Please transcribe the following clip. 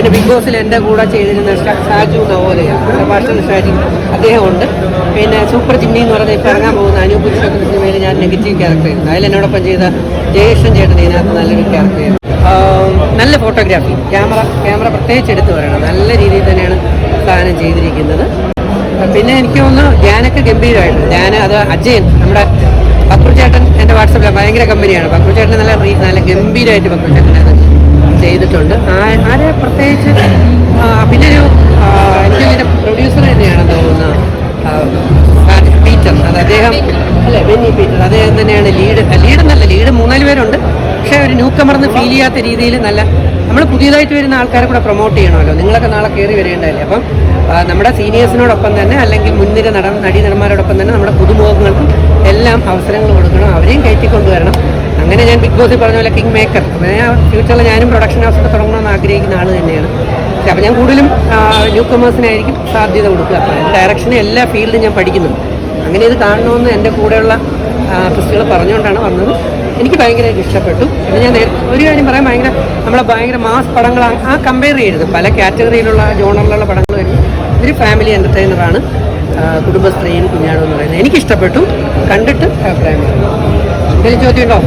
പിന്നെ ബിഗ് ബോസിൽ എന്റെ കൂടെ ചെയ്തിരുന്ന സാജു നവോലയാണ് സെബാസ്റ്റ്യൻ ഷാജി അദ്ദേഹമുണ്ട്. പിന്നെ സൂപ്പർ ചിന്നി എന്ന് പറഞ്ഞ ഇപ്പോൾ ഇറങ്ങാൻ പോകുന്ന അനൂപ് പുരുഷോത്തമ സിനിമയിൽ ഞാൻ നെഗറ്റീവ് ക്യാരക്ടർ ചെയ്യുന്നു അതിൽ എന്നോടൊപ്പം ചെയ്ത ജയേഷൻ ചേട്ടൻ ഇതിനകത്ത് നല്ലൊരു ക്യാരക്ടർ നല്ല ഫോട്ടോഗ്രാഫി ക്യാമറ ക്യാമറ പ്രത്യേകിച്ച് എടുത്തു പറയണം നല്ല രീതിയിൽ തന്നെയാണ് സാധനം ചെയ്തിരിക്കുന്നത്. പിന്നെ എനിക്ക് തോന്നുന്നു ധ്യാനൊക്കെ ഗംഭീരമായിട്ടുണ്ട് ധ്യാന അത് അജയൻ നമ്മുടെ ബക്രു ചേട്ടൻ എന്റെ വാട്സപ്പിൽ ഭയങ്കര കമ്പനിയാണ് ബക്രു ചേട്ടൻ നല്ല നല്ല ഗംഭീരമായിട്ട് ബക്രു ചേട്ടൻ ചെയ്തിട്ടുണ്ട്. ആ- പ്രത്യേകിച്ച് പിന്നെ ഒരു എനിക്ക് പ്രൊഡ്യൂസർ തന്നെയാണെന്ന് തോന്നുന്നു ആ, ആ, പീറ്റർ അത് അദ്ദേഹം അല്ലേ ബെന്നി പീറ്റർ അദ്ദേഹം തന്നെയാണ് ലീഡ് ലീഡ് എന്നല്ല ലീഡ് മൂന്നാൽ പേരുണ്ട്. പക്ഷേ ഒരു ന്യൂ കമർന്ന് ഫീൽ ചെയ്യാത്ത രീതിയിൽ നല്ല നമ്മൾ പുതിയതായിട്ട് വരുന്ന ആൾക്കാരെ കൂടെ പ്രൊമോട്ട് ചെയ്യണമല്ലോ. നിങ്ങളൊക്കെ നാളെ കയറി വരേണ്ടതല്ലേ? അപ്പം നമ്മുടെ സീനിയേഴ്സിനോടൊപ്പം തന്നെ അല്ലെങ്കിൽ മുൻനിര നട നടീ നടന്മാരോടൊപ്പം തന്നെ നമ്മുടെ പുതുമുഖങ്ങൾക്കും എല്ലാം അവസരങ്ങൾ കൊടുക്കണം. അവരെയും കയറ്റിക്കൊണ്ടുവരണം. അങ്ങനെ ഞാൻ ബിഗ് ബോസിൽ പറഞ്ഞ പോലെ കിങ് മേക്കർ ഫ്യൂച്ചറിൽ ഞാനും പ്രൊഡക്ഷൻ ഹൗസ് തുടങ്ങണം തുടങ്ങണമെന്ന് ആഗ്രഹിക്കുന്ന ആൾ തന്നെയാണ്. അപ്പം ഞാൻ കൂടുതലും ന്യൂ കമേഴ്സിനായിരിക്കും സാധ്യത കൊടുക്കുക. അപ്പം ഡയറക്ഷൻ എല്ലാ ഫീൽഡും ഞാൻ പഠിക്കുന്നുണ്ട്. അങ്ങനെ ഇത് കാണണമെന്ന് എന്റെ കൂടെയുള്ള ആർട്ടിസ്റ്റുകൾ പറഞ്ഞുകൊണ്ടാണ് വന്നത്. എനിക്ക് ഭയങ്കരമായിട്ട് ഇഷ്ടപ്പെട്ടു. പിന്നെ ഞാൻ ഒരു കാര്യം പറയാൻ ഭയങ്കര നമ്മളെ ഭയങ്കര മാസ് പടങ്ങൾ ആ- കമ്പയർ ചെയ്യരുത്. പല കാറ്റഗറിയിലുള്ള ജോണറിലുള്ള പടങ്ങൾ വരും. ഇതൊരു ഫാമിലി എന്റർടൈനറാണ് കുടുംബശ്രീയും കുഞ്ഞാടും എന്ന് പറയുന്നത്. എനിക്കിഷ്ടപ്പെട്ടു. കണ്ടിട്ട് അഭിപ്രായം പറയാം. ചോദ്യം ഉണ്ടോ?